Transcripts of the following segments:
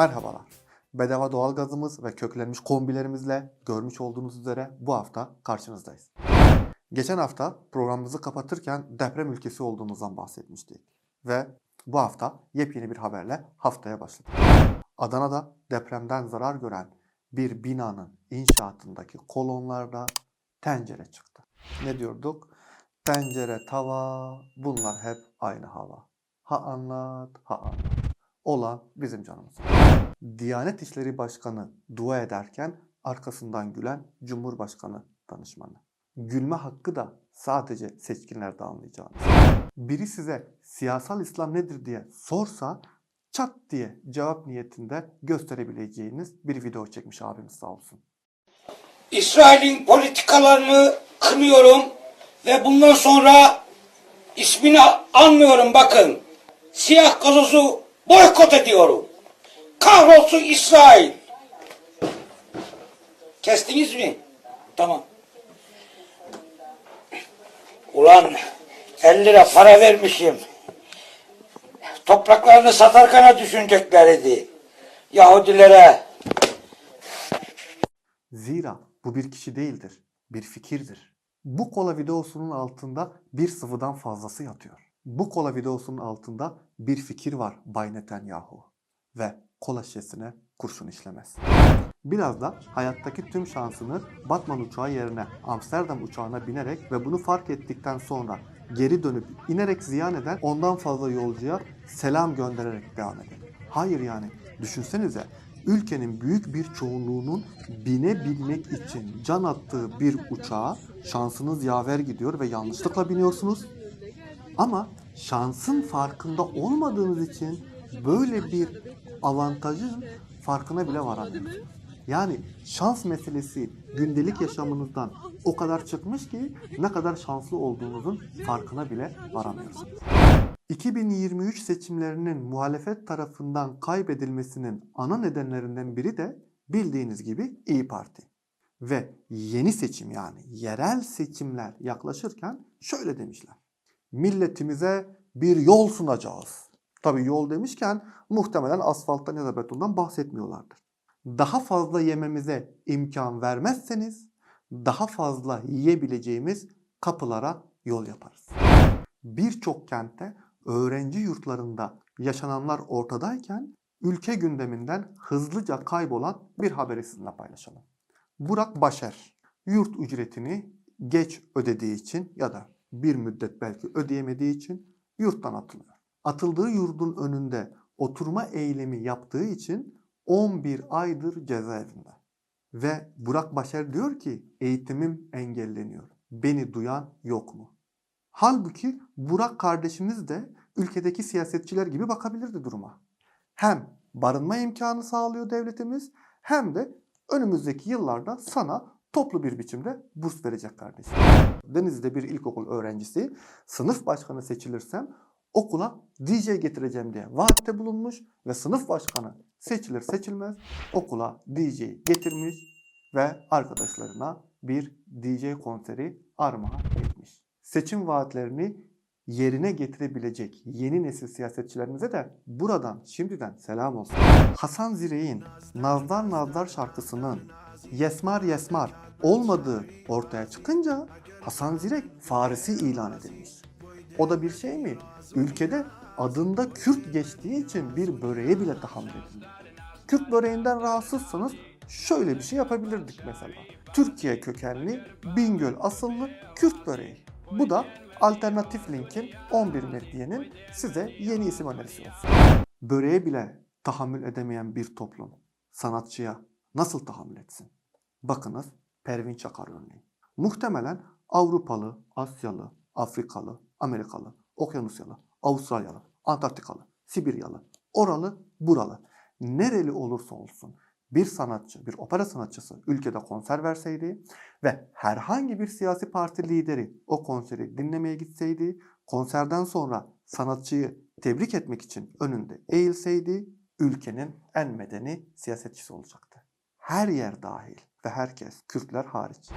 Merhabalar. Bedava doğalgazımız ve köklenmiş kombilerimizle görmüş olduğunuz üzere bu hafta karşınızdayız. Geçen hafta programımızı kapatırken deprem ülkesi olduğumuzdan bahsetmiştik. Ve bu hafta yepyeni bir haberle haftaya başladık. Adana'da depremden zarar gören bir binanın inşaatındaki kolonlarda tencere çıktı. Ne diyorduk? Tencere, tava bunlar hep aynı hava. Ha anlat, ha anlat. Olan bizim canımız. Diyanet İşleri Başkanı dua ederken arkasından gülen Cumhurbaşkanı danışmanı. Gülme hakkı da sadece seçkinlerde anlayacağınız. Biri size siyasal İslam nedir diye sorsa çat diye cevap niyetinde gösterebileceğiniz bir video çekmiş abimiz sağ olsun. İsrail'in politikalarını kınıyorum ve bundan sonra ismini anmıyorum bakın. Siyah gazozu boykot ediyorum. Kahrolsun İsrail. Kestiniz mi? Tamam. Ulan 50 lira para vermişim. Topraklarını satarkana düşüneceklerdi. Yahudilere Zira bu bir kişi değildir, bir fikirdir. Bu kola videosunun altında bir sıvıdan fazlası yatıyor. Bu kola videosunun altında bir fikir var Bay Netanyahu. Ve kola şişesine kurşun işlemez. Biraz da hayattaki tüm şansını Batman uçağı yerine Amsterdam uçağına binerek ve bunu fark ettikten sonra geri dönüp inerek ziyan eden ondan fazla yolcuya selam göndererek devam edelim. Hayır yani düşünsenize ülkenin büyük bir çoğunluğunun binebilmek için can attığı bir uçağa şansınız yaver gidiyor ve yanlışlıkla biniyorsunuz. Ama şansın farkında olmadığınız için böyle bir avantajın farkına bile varamıyorsunuz. Yani şans meselesi gündelik yaşamınızdan o kadar çıkmış ki ne kadar şanslı olduğunuzun farkına bile varamıyorsunuz. 2023 seçimlerinin muhalefet tarafından kaybedilmesinin ana nedenlerinden biri de bildiğiniz gibi İyi Parti. Ve yeni seçim yani yerel seçimler yaklaşırken şöyle demişler. Milletimize bir yol sunacağız. Tabii yol demişken muhtemelen asfalttan ya da betondan bahsetmiyorlardır. Daha fazla yememize imkan vermezseniz daha fazla yiyebileceğimiz kapılara yol yaparız. Birçok kentte öğrenci yurtlarında yaşananlar ortadayken ülke gündeminden hızlıca kaybolan bir haberi sizinle paylaşalım. Burak Başer yurt ücretini geç ödediği için ya da bir müddet belki ödeyemediği için yurttan atılıyor. Atıldığı yurdun önünde oturma eylemi yaptığı için 11 aydır cezaevinde. Ve Burak Başer diyor ki eğitimim engelleniyor. Beni duyan yok mu? Halbuki Burak kardeşimiz de ülkedeki siyasetçiler gibi bakabilirdi duruma. Hem barınma imkanı sağlıyor devletimiz hem de önümüzdeki yıllarda sana toplu bir biçimde burs verecek kardeşim. Denizli'de bir ilkokul öğrencisi sınıf başkanı seçilirsem okula DJ getireceğim diye vaatte bulunmuş ve sınıf başkanı seçilir seçilmez okula DJ getirmiş ve arkadaşlarına bir DJ konseri armağan etmiş. Seçim vaatlerini yerine getirebilecek yeni nesil siyasetçilerimize de buradan şimdiden selam olsun. Hasan Zire'in Nazlar Nazlar şarkısının Yesmar Yesmar olmadığı ortaya çıkınca Hasan Zirek Farisi ilan edilmiş. O da bir şey mi? Ülkede adında Kürt geçtiği için bir böreğe bile tahammül edilmiyor. Kürt böreğinden rahatsızsanız şöyle bir şey yapabilirdik mesela. Türkiye kökenli Bingöl asıllı Kürt böreği. Bu da alternatif linkin 11 metniyenin size yeni isim önerisi olsun. Böreğe bile tahammül edemeyen bir toplum sanatçıya nasıl tahammül etsin? Bakınız Pervin Çakar örneği. Muhtemelen Avrupalı, Asyalı, Afrikalı, Amerikalı, Okyanusyalı, Avustralyalı, Antarktikalı, Sibiryalı, oralı, buralı. Nereli olursa olsun bir sanatçı, bir opera sanatçısı ülkede konser verseydi ve herhangi bir siyasi parti lideri o konseri dinlemeye gitseydi, konserden sonra sanatçıyı tebrik etmek için önünde eğilseydi, ülkenin en medeni siyasetçisi olacaktı. Her yer dahil ve herkes, Kürtler hariç.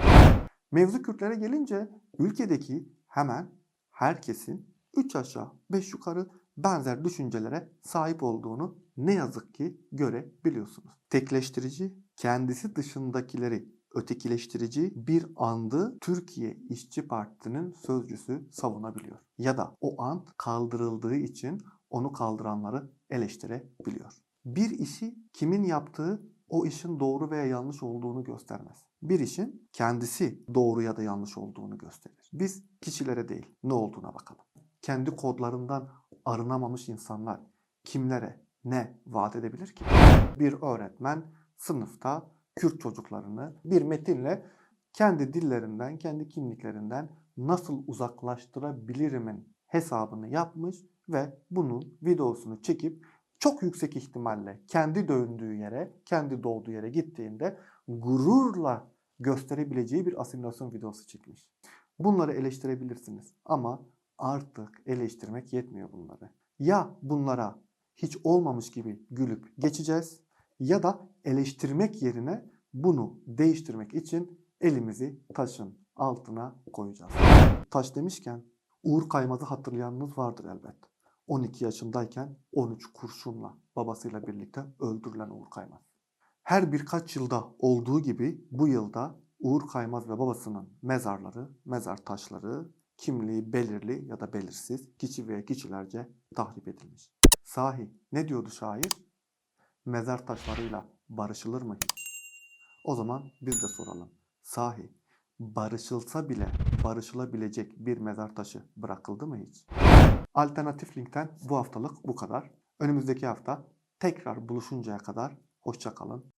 Mevzu Kürtlere gelince ülkedeki hemen herkesin 3 aşağı 5 yukarı benzer düşüncelere sahip olduğunu ne yazık ki görebiliyorsunuz. Tekleştirici kendisi dışındakileri ötekileştirici bir andı Türkiye İşçi Partisi'nin sözcüsü savunabiliyor. Ya da o ant kaldırıldığı için onu kaldıranları eleştirebiliyor. Bir işi kimin yaptığı o işin doğru veya yanlış olduğunu göstermez. Bir işin kendisi doğru ya da yanlış olduğunu gösterir. Biz kişilere değil ne olduğuna bakalım. Kendi kodlarından arınamamış insanlar kimlere ne vaat edebilir ki? Bir öğretmen sınıfta Kürt çocuklarını bir metinle kendi dillerinden, kendi kimliklerinden nasıl uzaklaştırabilirimin hesabını yapmış ve bunun videosunu çekip çok yüksek ihtimalle kendi döndüğü yere, kendi doğduğu yere gittiğinde gururla gösterebileceği bir asimilasyon videosu çekmiş. Bunları eleştirebilirsiniz ama artık eleştirmek yetmiyor bunları. Ya bunlara hiç olmamış gibi gülüp geçeceğiz ya da eleştirmek yerine bunu değiştirmek için elimizi taşın altına koyacağız. Taş demişken Uğur Kaymaz'ı hatırlayanınız vardır elbet. 12 yaşındayken 13 kurşunla babasıyla birlikte öldürülen Uğur Kaymaz. Her birkaç yılda olduğu gibi bu yılda Uğur Kaymaz ve babasının mezarları, mezar taşları kimliği belirli ya da belirsiz kişi veya kişilerce tahrip edilmiş. Sahi ne diyordu şair? Mezar taşlarıyla barışılır mı hiç? O zaman biz de soralım. Sahi barışılsa bile barışılabilecek bir mezar taşı bırakıldı mı hiç? Alternatif Link'ten bu haftalık bu kadar. Önümüzdeki hafta tekrar buluşuncaya kadar hoşça kalın.